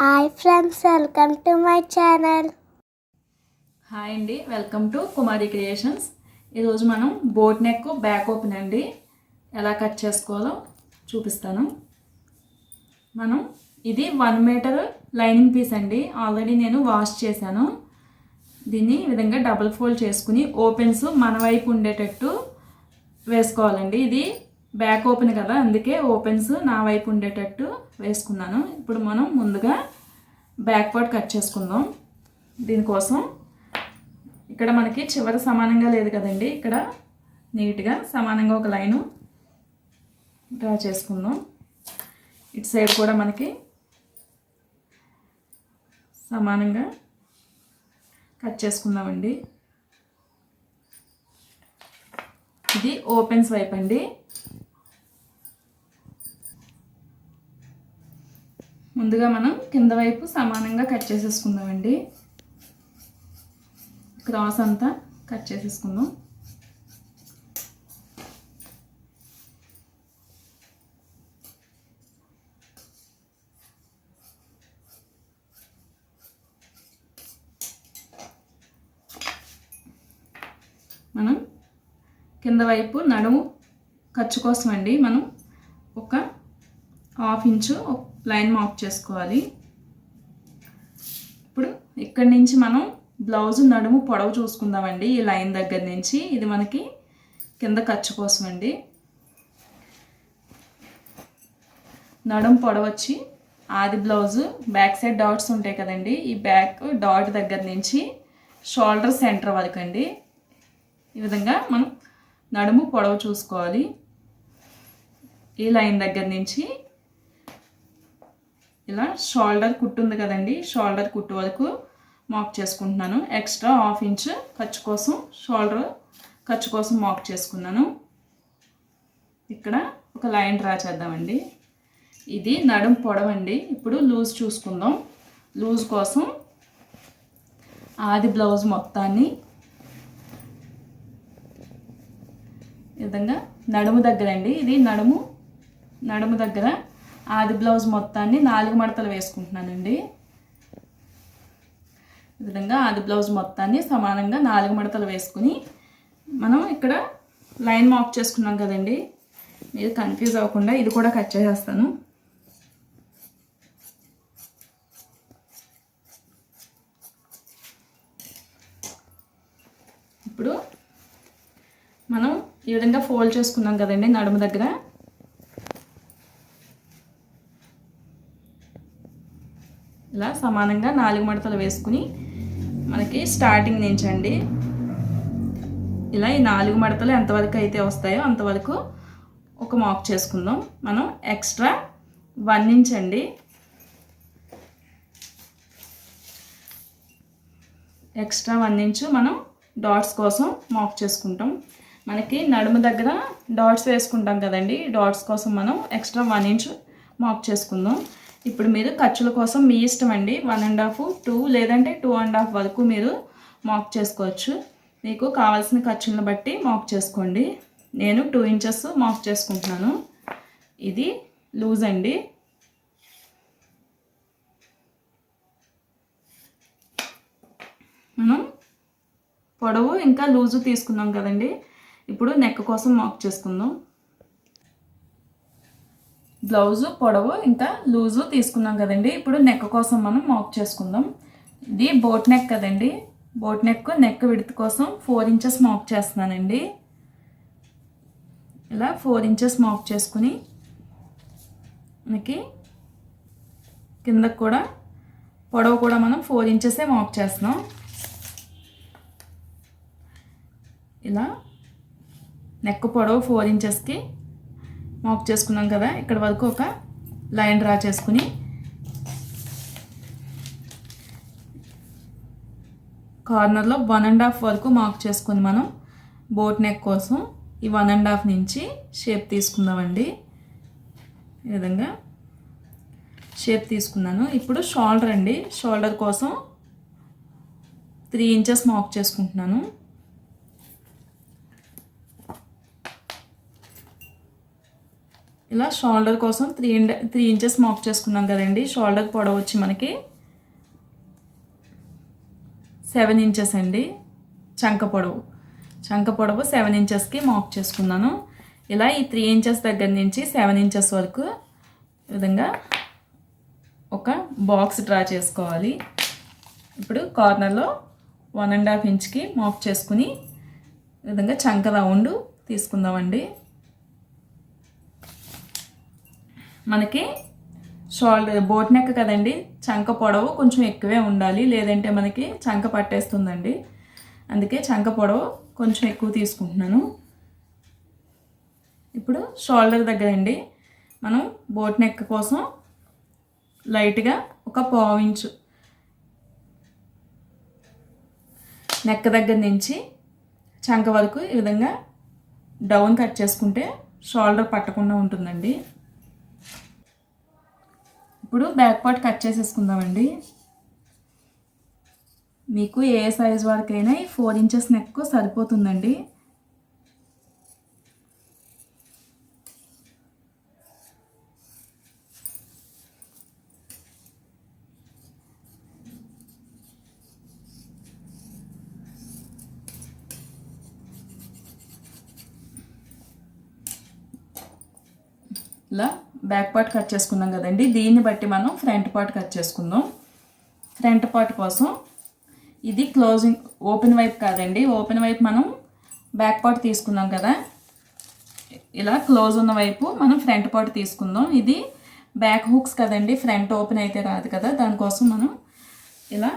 Hi friends welcome to my channel. Hi అండి welcome to Kumari creations. ఈరోజు మనం boat neck back open అండి. ఎలా కట్ చేసుకోవాలో చూపిస్తాను. మనం ఇది వన్ మీటర్ లైనింగ్ పీస్ అండి. ఆల్రెడీ నేను వాష్ చేశాను. దీన్ని ఈ విధంగా డబుల్ ఫోల్డ్ చేసుకుని ఓపెన్స్ మన వైపు ఉండేటట్టు వేసుకోవాలండి. ఇది బ్యాక్ ఓపెన్ కదా అందుకే ఓపెన్స్ నా వైపు ఉండేటట్టు వేసుకున్నాను. ఇప్పుడు మనం ముందుగా బ్యాక్ పార్ట్ కట్ చేసుకుందాం. దీనికోసం ఇక్కడ మనకి చివర సమానంగా లేదు కదండి. ఇక్కడ నీట్గా సమానంగా ఒక లైను డ్రా చేసుకుందాం. ఇటు సైడ్ కూడా మనకి సమానంగా కట్ చేసుకుందామండి. ఇది ఓపెన్స్ వైపు అండి. ముందుగా మనం కింద వైపు సమానంగా కట్ చేసేసుకుందామండి. క్రాస్ అంతా కట్ చేసేసుకుందాం. మనం కింద వైపు నడుము ఖర్చు కోసం అండి మనం ఒక హాఫ్ ఇంచు లైన్ మార్క్ చేసుకోవాలి. ఇప్పుడు ఇక్కడి నుంచి మనం బ్లౌజ్ నడుము పొడవు చూసుకుందామండి ఈ లైన్ దగ్గర నుంచి. ఇది మనకి కింద ఖర్చు కోసం అండి. నడుము పొడవు వచ్చి ఆది బ్లౌజు. బ్యాక్ సైడ్ డాట్స్ ఉంటాయి కదండి ఈ బ్యాక్ డాట్ దగ్గర నుంచి షోల్డర్ సెంటర్ వరకు అండి. ఈ విధంగా మనం నడుము పొడవు చూసుకోవాలి. ఈ లైన్ దగ్గర నుంచి ఇలా షోల్డర్ కుట్టు ఉంది కదండి షోల్డర్ కుట్టు వరకు మాక్ చేసుకుంటున్నాను. ఎక్స్ట్రా హాఫ్ ఇంచ్ ఖర్చు కోసం షోల్డర్ ఖర్చు కోసం మాక్ చేసుకున్నాను. ఇక్కడ ఒక లైన్ డ్రా చేద్దామండి. ఇది నడుం పొడవండి. ఇప్పుడు లూజ్ చూసుకుందాం. లూజ్ కోసం ఆది బ్లౌజ్ మొత్తాన్ని విధంగా నడుము దగ్గర అండి ఇది నడుము నడుము దగ్గర ఆది బ్లౌజ్ మొత్తాన్ని నాలుగు మడతలు వేసుకుంటున్నానండి. ఈ విధంగా ఆది బ్లౌజ్ మొత్తాన్ని సమానంగా నాలుగు మడతలు వేసుకుని మనం ఇక్కడ లైన్ మార్క్ చేసుకున్నాం కదండి. మీరు కన్ఫ్యూజ్ అవ్వకుండా ఇది కూడా కట్ చేసేస్తాను. ఇప్పుడు మనం ఈ విధంగా ఫోల్డ్ చేసుకున్నాం కదండి నడుము దగ్గర. ఇలా సమానంగా నాలుగు మడతలు వేసుకుని మనకి స్టార్టింగ్ నుంచి అండి ఇలా ఈ నాలుగు మడతలు ఎంతవరకు అయితే వస్తాయో అంతవరకు ఒక మాక్ చేసుకుందాం. మనం ఎక్స్ట్రా వన్ ఇంచ్ అండి ఎక్స్ట్రా వన్ ఇంచ్ మనం డాట్స్ కోసం మాక్ చేసుకుంటాం. మనకి నడుము దగ్గర డాట్స్ వేసుకుంటాం కదండి. డాట్స్ కోసం మనం ఎక్స్ట్రా వన్ ఇంచ్ మాక్ చేసుకుందాం. ఇప్పుడు మీరు ఖర్చుల కోసం మీ ఇష్టం అండి. వన్ అండ్ హాఫ్ టూ లేదంటే టూ అండ్ హాఫ్ వరకు మీరు మాక్ చేసుకోవచ్చు. మీకు కావాల్సిన ఖర్చులను బట్టి మాక్ చేసుకోండి. నేను టూ ఇంచెస్ మాక్ చేసుకుంటున్నాను. ఇది లూజ్ అండి. మనం పొడవు ఇంకా లూజు తీసుకున్నాం కదండి. ఇప్పుడు నెక్ కోసం మాక్ చేసుకుందాం. బ్లౌజు పొడవు ఇంకా లూజు తీసుకున్నాం కదండి. ఇప్పుడు నెక్ కోసం మనం మాక్ చేసుకుందాం. ఇది బోట్ నెక్ కదండి. బోట్ నెక్ నెక్ విడత్ కోసం ఫోర్ ఇంచెస్ మాక్ చేస్తున్నానండి. ఇలా ఫోర్ ఇంచెస్ మాక్ చేసుకుని మనకి కిందకు కూడా పొడవు కూడా మనం ఫోర్ ఇంచెసే మాక్ చేస్తున్నాం. ఇలా నెక్ పొడవు ఫోర్ ఇంచెస్కి మాక్ చేసుకున్నాం కదా ఇక్కడ వరకు ఒక లైన్ డ్రా చేసుకుని కార్నర్లో వన్ అండ్ హాఫ్ వరకు మార్క్ చేసుకుని మనం. బోట్ నెక్ కోసం ఈ వన్ అండ్ హాఫ్ నుంచి షేప్ తీసుకుందామండి. ఈ విధంగా షేప్ తీసుకున్నాను. ఇప్పుడు షోల్డర్ అండి షోల్డర్ కోసం త్రీ ఇంచెస్ మార్క్ చేసుకుంటున్నాను. ఇలా షోల్డర్ కోసం త్రీ త్రీ ఇంచెస్ మార్క్ చేసుకున్నాం కదండి. షోల్డర్ పొడవు వచ్చి మనకి సెవెన్ ఇంచెస్ అండి. చంక పొడవు. చంక పొడవు సెవెన్ ఇంచెస్కి మార్క్ చేసుకున్నాను. ఇలా ఈ త్రీ ఇంచెస్ దగ్గర నుంచి సెవెన్ ఇంచెస్ వరకు ఈ విధంగా ఒక బాక్స్ డ్రా చేసుకోవాలి. ఇప్పుడు కార్నర్లో వన్ అండ్ హాఫ్ ఇంచ్కి మార్క్ చేసుకుని ఈ విధంగా చంక రౌండ్ తీసుకుందామండి. మనకి షోల్డర్ బోట్ నెక్ కదండి చంక పొడవు కొంచెం ఎక్కువే ఉండాలి. లేదంటే మనకి చంక పట్టేస్తుందండి. అందుకే చంక పొడవు కొంచెం ఎక్కువ తీసుకుంటున్నాను. ఇప్పుడు షోల్డర్ దగ్గర అండి మనం బోట్ నెక్ కోసం లైట్గా ఒక పావు నెక్ దగ్గర నుంచి చంక వరకు ఈ విధంగా డౌన్ కట్ చేసుకుంటే షోల్డర్ పట్టకుండా ఉంటుందండి. ఇప్పుడు బ్యాక్ పార్ట్ కట్ చేసేసుకుందామండి. మీకు ఏ సైజ్ వరకైనా ఈ ఫోర్ ఇంచెస్ నెక్ సరిపోతుందండి ఇలా బ్యాక్ పార్ట్ కట్ చేసుకున్నాం కదండి. దీన్ని బట్టి మనం ఫ్రంట్ పార్ట్ కట్ చేసుకుందాం. ఫ్రంట్ పార్ట్ కోసం ఇది క్లోజింగ్ ఓపెన్ వైపు కాదండి. ఓపెన్ వైపు మనం బ్యాక్ పార్ట్ తీసుకున్నాం కదా. ఇలా క్లోజ్ ఉన్న వైపు మనం ఫ్రంట్ పార్ట్ తీసుకుందాం. ఇది బ్యాక్ హుక్స్ కదండి. ఫ్రంట్ ఓపెన్ అయితే రాదు కదా. దానికోసం మనం ఇలా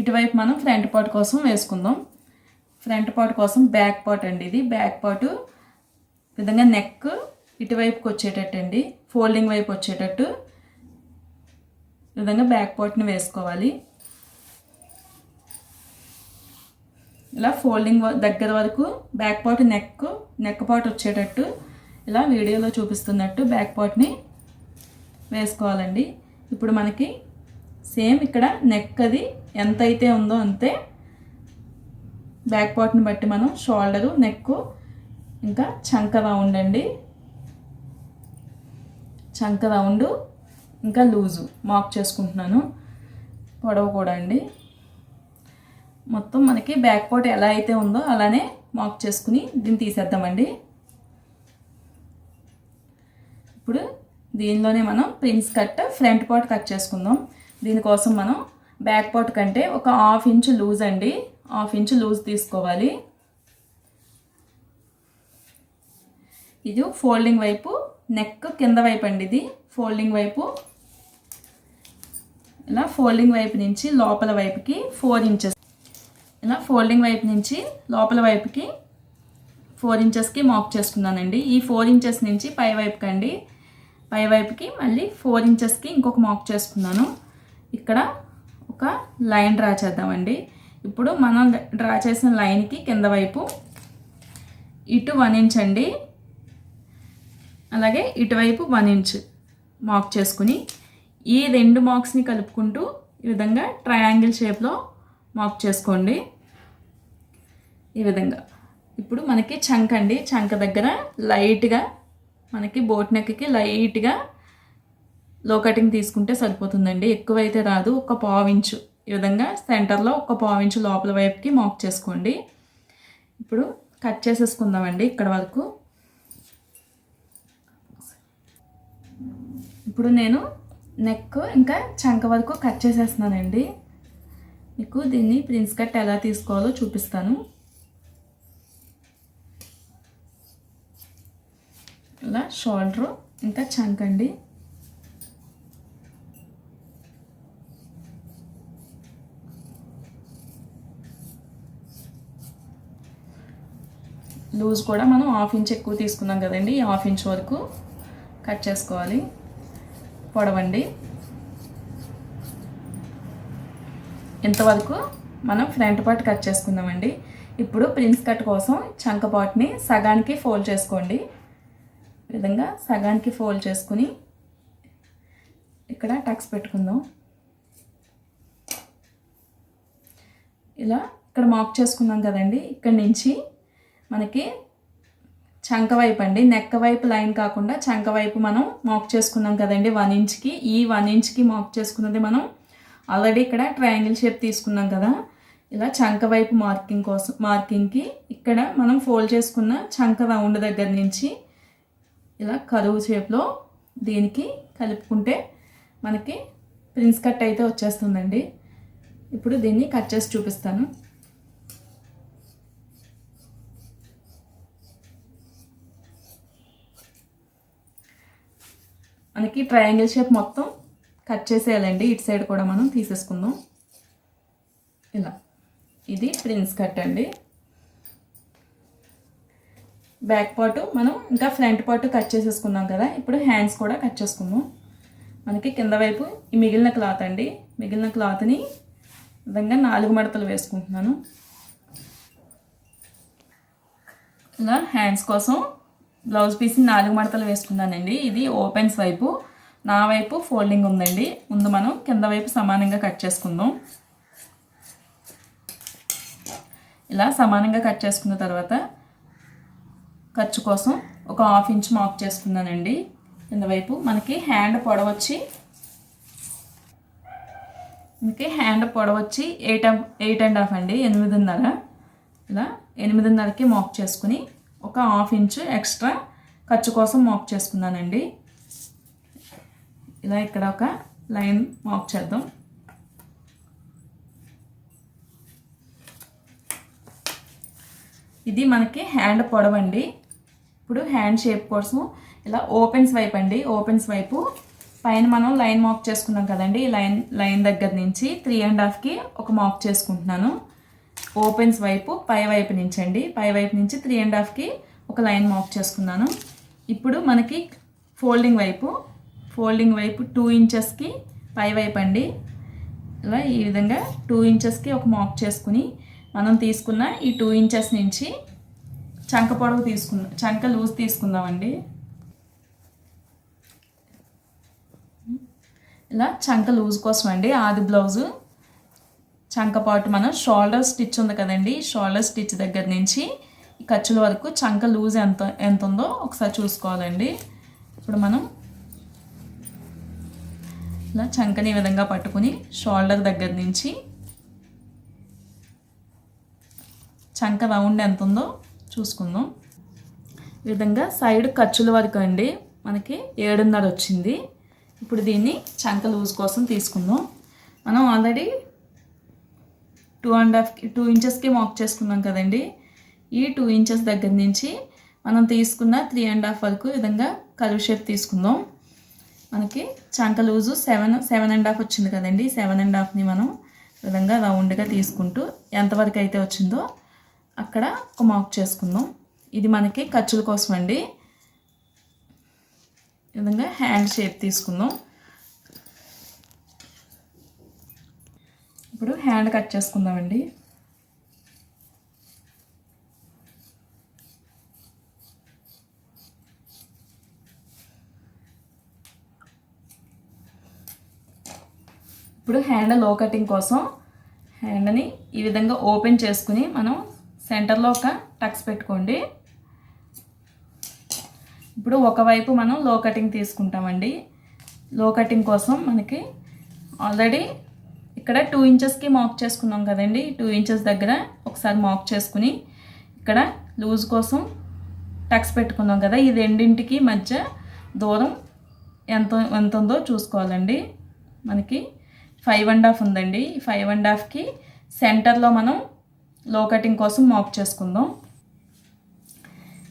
ఇటువైపు మనం ఫ్రంట్ పార్ట్ కోసం వేసుకుందాం. ఫ్రంట్ పార్ట్ కోసం బ్యాక్ పార్ట్ అండి ఇది. బ్యాక్ పార్ట్ విధంగా నెక్ ఇటువైపుకి వచ్చేటట్టు అండి ఫోల్డింగ్ వైపు వచ్చేటట్టు విధంగా బ్యాక్ పార్ట్ని వేసుకోవాలి. ఇలా ఫోల్డింగ్ వ- దగ్గర వరకు back part neck neck part వచ్చేటట్టు ఇలా వీడియోలో చూపిస్తున్నట్టు బ్యాక్ పార్ట్ని వేసుకోవాలండి. ఇప్పుడు మనకి సేమ్ ఇక్కడ నెక్ అది ఎంత అయితే ఉందో అంతే బ్యాక్ పార్ట్ని బట్టి మనం షోల్డరు నెక్ ఇంకా చంక రౌండ్ అండి చంక రౌండ్ ఇంకా లూజు. మార్క్ చేసుకుంటున్నాను. పొడవు కూడా అండి. మొత్తం మనకి బ్యాక్ పార్ట్ ఎలా అయితే ఉందో అలానే మార్క్ చేసుకుని దీన్ని తీసేద్దామండి. ఇప్పుడు దీనిలోనే మనం prince cut front part cut చేసుకుందాం. దీనికోసం మనం బ్యాక్ పార్ట్ కంటే ఒక హాఫ్ ఇంచ్ లూజ్ అండి. హాఫ్ ఇంచ్ లూజ్ తీసుకోవాలి. ఇది ఫోల్డింగ్ వైపు నెక్ కింద వైపు అండి ఇది ఫోల్డింగ్ వైపు. ఇలా ఫోల్డింగ్ వైపు నుంచి లోపల వైపుకి ఫోర్ ఇంచెస్. ఇలా ఫోల్డింగ్ వైపు నుంచి లోపల వైపుకి ఫోర్ ఇంచెస్కి మార్క్ చేసుకున్నానండి. ఈ ఫోర్ ఇంచెస్ నుంచి పై వైపుకి అండి. పై వైపుకి మళ్ళీ ఫోర్ ఇంచెస్కి ఇంకొక మార్క్ చేసుకున్నాను. ఇక్కడ ఒక లైన్ డ్రా చేద్దామండి. ఇప్పుడు మనం డ్రా చేసిన లైన్కి కింద వైపు ఇటు వన్ ఇంచ్ అండి. అలాగే ఇటువైపు వన్ ఇంచ్ మార్క్ చేసుకుని ఈ రెండు మార్క్స్ని కలుపుకుంటూ ఈ విధంగా ట్రయాంగిల్ షేప్లో మార్క్ చేసుకోండి. ఈ విధంగా. ఇప్పుడు మనకి చంక అండి. చంక దగ్గర లైట్గా మనకి బోట్ నెక్కి లైట్గా లో కటింగ్ తీసుకుంటే సరిపోతుందండి. ఎక్కువైతే రాదు. ఒక పావించు ఈ విధంగా సెంటర్లో ఒక పావించు లోపల వైపుకి మార్క్ చేసుకోండి. ఇప్పుడు కట్ చేసేసుకుందామండి. ఇక్కడ వరకు ఇప్పుడు నేను నెక్ ఇంకా చంక వరకు కట్ చేసేస్తున్నానండి. మీకు దీన్ని ప్రిన్స్ కట్ ఎలా తీసుకోవాలో చూపిస్తాను. ఇలా షోల్డరు ఇంకా చంక్ అండి. లూజ్ కూడా మనం హాఫ్ ఇంచ్ ఎక్కువ తీసుకున్నాం కదండి హాఫ్ ఇంచ్ వరకు కట్ చేసుకోవాలి. పొడవండి ఇంతవరకు మనం ఫ్రంట్ పార్ట్ కట్ చేసుకుందామండి. ఇప్పుడు ప్రిన్స్ కట్ కోసం చంక పార్ట్ని సగానికి ఫోల్డ్ చేసుకోండి. విధంగా సగానికి ఫోల్డ్ చేసుకుని ఇక్కడ టక్స్ పెట్టుకుందాం. ఇలా ఇక్కడ మార్క్ చేసుకున్నాం కదండి. ఇక్కడ నుంచి మనకి చంక వైపు అండి నెక్క వైపు లైన్ కాకుండా చంక వైపు మనం మాక్ చేసుకున్నాం కదండి వన్ ఇంచ్కి. ఈ వన్ ఇంచ్కి మాక్ చేసుకున్నది మనం ఆల్రెడీ ఇక్కడ ట్రయాంగిల్ షేప్ తీసుకున్నాం కదా. ఇలా చంక వైపు మార్కింగ్ కోసం మార్కింగ్కి ఇక్కడ మనం ఫోల్డ్ చేసుకున్న చంక రౌండ్ దగ్గర నుంచి ఇలా కరువు షేప్లో దీనికి కలుపుకుంటే మనకి ప్రిన్స్ కట్ అయితే వచ్చేస్తుందండి. ఇప్పుడు దీన్ని కట్ చేసి చూపిస్తాను. మనకి ట్రయాంగిల్ షేప్ మొత్తం కట్ చేసేయాలండి. ఇటు సైడ్ కూడా మనం తీసేసుకుందాం. ఇలా. ఇది ప్రిన్స్ కట్ అండి. బ్యాక్ పార్ట్ మనం ఇంకా ఫ్రంట్ పార్ట్ కట్ చేసేసుకున్నాం కదా. ఇప్పుడు హ్యాండ్స్ కూడా కట్ చేసుకుందాం. మనకి కింద వైపు ఈ మిగిలిన క్లాత్ అండి. మిగిలిన క్లాత్ని విధంగా నాలుగు మడతలు వేసుకుంటున్నాను. ఇలా హ్యాండ్స్ కోసం బ్లౌజ్ పీస్ నాలుగు మడతలు వేసుకున్నానండి. ఇది ఓపెన్స్ వైపు. నా వైపు ఫోల్డింగ్ ఉందండి. ముందు మనం కింద వైపు సమానంగా కట్ చేసుకుందాం. ఇలా సమానంగా కట్ చేసుకున్న తర్వాత ఖర్చు కోసం ఒక హాఫ్ ఇంచ్ మార్క్ చేసుకున్నానండి. కింద వైపు మనకి హ్యాండ్ పొడవచ్చి మనకి హ్యాండ్ పొడవచ్చి ఎయిట్ ఎయిట్ అండ్ హాఫ్ అండి. ఎనిమిదిన్నర. ఇలా ఎనిమిదిన్నరకి మాక్ చేసుకుని ఒక హాఫ్ ఇంచు ఎక్స్ట్రా ఖర్చు కోసం మాక్ చేసుకున్నానండి. ఇలా ఇక్కడ ఒక లైన్ మాక్ చేద్దాం. ఇది మనకి హ్యాండ్ పొడవండి. ఇప్పుడు హ్యాండ్ షేప్ కోసం ఇలా ఓపెన్స్ స్వైప్ అండి. ఓపెన్స్ వైపు పైన మనం లైన్ మాక్ చేసుకున్నాం కదండి. లైన్ లైన్ దగ్గర నుంచి త్రీ అండ్ హాఫ్కి ఒక మాక్ చేసుకుంటున్నాను. ఓపెన్స్ వైపు పై వైపు నుంచి అండి పై వైపు నుంచి త్రీ అండ్ హాఫ్కి ఒక లైన్ మాక్ చేసుకున్నాను. ఇప్పుడు మనకి ఫోల్డింగ్ వైపు ఫోల్డింగ్ వైపు టూ ఇంచెస్కి పై వైపు అండి. ఇలా ఈ విధంగా టూ ఇంచెస్కి ఒక మాక్ చేసుకుని మనం తీసుకున్న ఈ టూ ఇంచెస్ నుంచి చంక పొడవు తీసుకుందాం చంక లూజ్ తీసుకుందామండి. ఇలా చంక లూజ్ కోసం అండి ఆది బ్లౌజు చంక పాటు మనం షోల్డర్ స్టిచ్ ఉంది కదండి షోల్డర్ స్టిచ్ దగ్గర నుంచి ఖర్చుల వరకు చంక లూజ్ ఎంత ఎంత ఉందో ఒకసారి చూసుకోవాలండి. ఇప్పుడు మనం ఇలా చంకని ఈ విధంగా పట్టుకుని షోల్డర్ దగ్గర నుంచి చంక రౌండ్ ఎంత ఉందో చూసుకుందాం. ఈ విధంగా సైడ్ ఖర్చుల వరకు అండి మనకి ఏడున్నర వచ్చింది. ఇప్పుడు దీన్ని చంక లూజ్ కోసం తీసుకుందాం. మనం already two and half two ఇంచెస్కి మార్క్ చేసుకున్నాం కదండి. ఈ టూ ఇంచెస్ దగ్గర నుంచి మనం తీసుకున్న త్రీ అండ్ హాఫ్ వరకు విధంగా కరువు షేప్ తీసుకుందాం. మనకి చంక loose seven seven and half వచ్చింది కదండి. సెవెన్ అండ్ హాఫ్ని మనం విధంగా రౌండ్గా తీసుకుంటూ ఎంతవరకు అయితే వచ్చిందో అక్కడ ఒక మాక్ చేసుకుందాం. ఇది మనకి ఖర్చుల కోసం అండి విధంగా హ్యాండ్ షేప్ తీసుకుందాం. ఇప్పుడు హ్యాండ్ కట్ చేసుకుందామండి. ఇప్పుడు హ్యాండ్లో కటింగ్ కోసం హ్యాండ్ని ఈ విధంగా ఓపెన్ చేసుకుని మనం సెంటర్లో ఒక టక్స్ పెట్టుకోండి. ఇప్పుడు ఒకవైపు మనం లో కటింగ్ తీసుకుంటామండి. లో కటింగ్ కోసం మనకి ఆల్రెడీ ఇక్కడ టూ ఇంచెస్కి మాక్ చేసుకున్నాం కదండి. టూ ఇంచెస్ దగ్గర ఒకసారి మాక్ చేసుకుని ఇక్కడ లూజ్ కోసం టక్స్ పెట్టుకున్నాం కదా. ఈ రెండింటికి మధ్య దూరం ఎంత ఎంత ఉందో చూసుకోవాలండి. మనకి ఫైవ్ అండ్ హాఫ్ ఉందండి. ఈ ఫైవ్ అండ్ హాఫ్కి సెంటర్లో మనం లో కటింగ్ కోసం మాక్ చేసుకుందాం.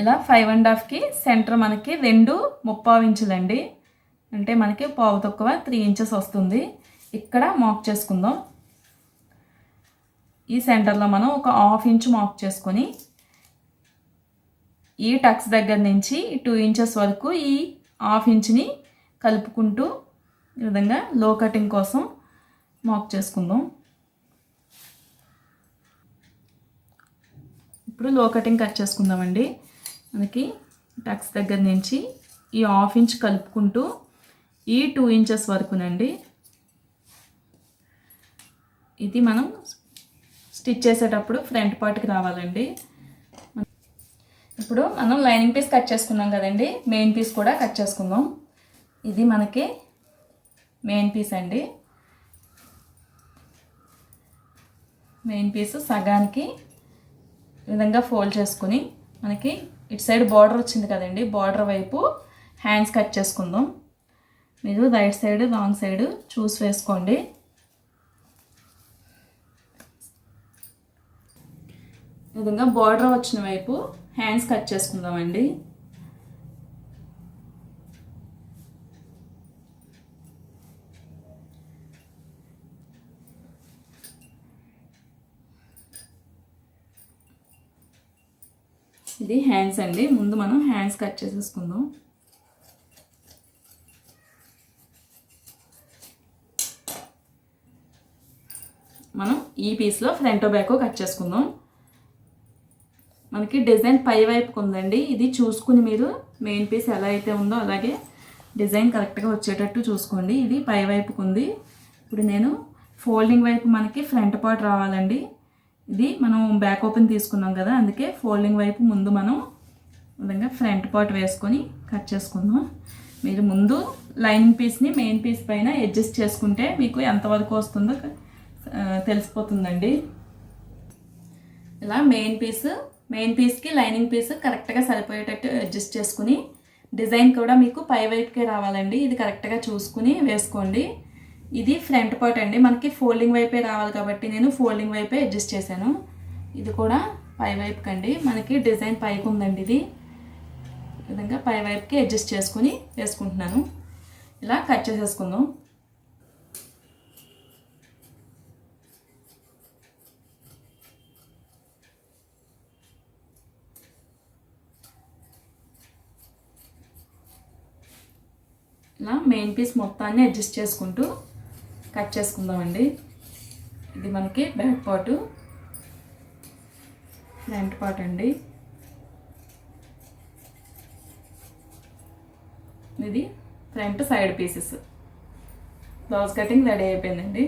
ఇలా ఫైవ్ అండ్ హాఫ్కి సెంటర్ మనకి రెండు ముప్పావు ఇంచులండి అంటే మనకి పావు తక్కువ త్రీ ఇంచెస్ వస్తుంది. ఇక్కడ మాక్ చేసుకుందాం. ఈ సెంటర్లో మనం ఒక హాఫ్ ఇంచ్ మాక్ చేసుకొని ఈ టక్స్ దగ్గర నుంచి టూ ఇంచెస్ వరకు ఈ హాఫ్ ఇంచ్ని కలుపుకుంటూ ఈ విధంగా లో కటింగ్ కోసం మాక్ చేసుకుందాం. ఇప్పుడు లో కటింగ్ కట్ చేసుకుందామండి. మనకి టక్స్ దగ్గర నుంచి ఈ హాఫ్ ఇంచ్ కలుపుకుంటూ ఈ టూ ఇంచెస్ వరకునండి ఇది మనం స్టిచ్ చేసేటప్పుడు ఫ్రంట్ పార్ట్కి రావాలండి. ఇప్పుడు మనం లైనింగ్ పీస్ కట్ చేసుకున్నాం కదండి. మెయిన్ పీస్ కూడా కట్ చేసుకుందాం. ఇది మనకి మెయిన్ పీస్ అండి. మెయిన్ పీస్ సగానికి విధంగా ఫోల్డ్ చేసుకుని మనకి ఇటు సైడ్ బార్డర్ వచ్చింది కదండి. బార్డర్ వైపు హ్యాండ్స్ కట్ చేసుకుందాం. మీరు రైట్ సైడ్ రాంగ్ సైడ్ చూసి వేసుకోండి. విధంగా బార్డర్ వచ్చిన వైపు హ్యాండ్స్ కట్ చేసుకుందామండి. ఇది హ్యాండ్స్ అండి. ముందు మనం హ్యాండ్స్ కట్ చేసేసుకుందాం. మనం ఈ పీస్లో ఫ్రంట్ బ్యాక్ కట్ చేసుకుందాం. మనకి డిజైన్ పై వైపుకు ఉందండి. ఇది చూసుకుని మీరు మెయిన్ పీస్ ఎలా అయితే ఉందో అలాగే డిజైన్ కరెక్ట్గా వచ్చేటట్టు చూసుకోండి. ఇది పై వైపుకు ఉంది. ఇప్పుడు నేను ఫోల్డింగ్ వైపు మనకి ఫ్రంట్ పార్ట్ రావాలండి. ఇది మనం బ్యాక్ ఓపెన్ తీసుకున్నాం కదా అందుకే ఫోల్డింగ్ వైపు ముందు మనం విధంగా ఫ్రంట్ పార్ట్ వేసుకొని కట్ చేసుకుందాం. మీరు ముందు లైనింగ్ పీస్ని మెయిన్ పీస్ పైన అడ్జస్ట్ చేసుకుంటే మీకు ఎంతవరకు వస్తుందో తెలిసిపోతుందండి. ఇలా మెయిన్ పీస్ మెయిన్ పీస్కి లైనింగ్ పీస్ కరెక్ట్గా సరిపోయేటట్టు అడ్జస్ట్ చేసుకుని డిజైన్ కూడా మీకు పై వైపుకే రావాలండి. ఇది కరెక్ట్గా చూసుకుని వేసుకోండి. ఇది ఫ్రంట్ పార్ట్ అండి. మనకి ఫోల్డింగ్ వైపే రావాలి కాబట్టి నేను ఫోల్డింగ్ వైపే అడ్జస్ట్ చేశాను. ఇది కూడా పై వైపుకి అండి మనకి డిజైన్ పైకి ఉందండి ఇది. విధంగా పై వైపుకి అడ్జస్ట్ చేసుకుని వేసుకుంటున్నాను. ఇలా కట్ చేసేసుకుందాం. ఇలా మెయిన్ పీస్ మొత్తాన్ని అడ్జస్ట్ చేసుకుంటూ కట్ చేసుకుందామండి. ఇది మనకి బ్యాక్ పార్టు ఫ్రంట్ పార్ట్ అండి. ఇది front side pieces. Blouse cutting ready అయిపోయిందండి.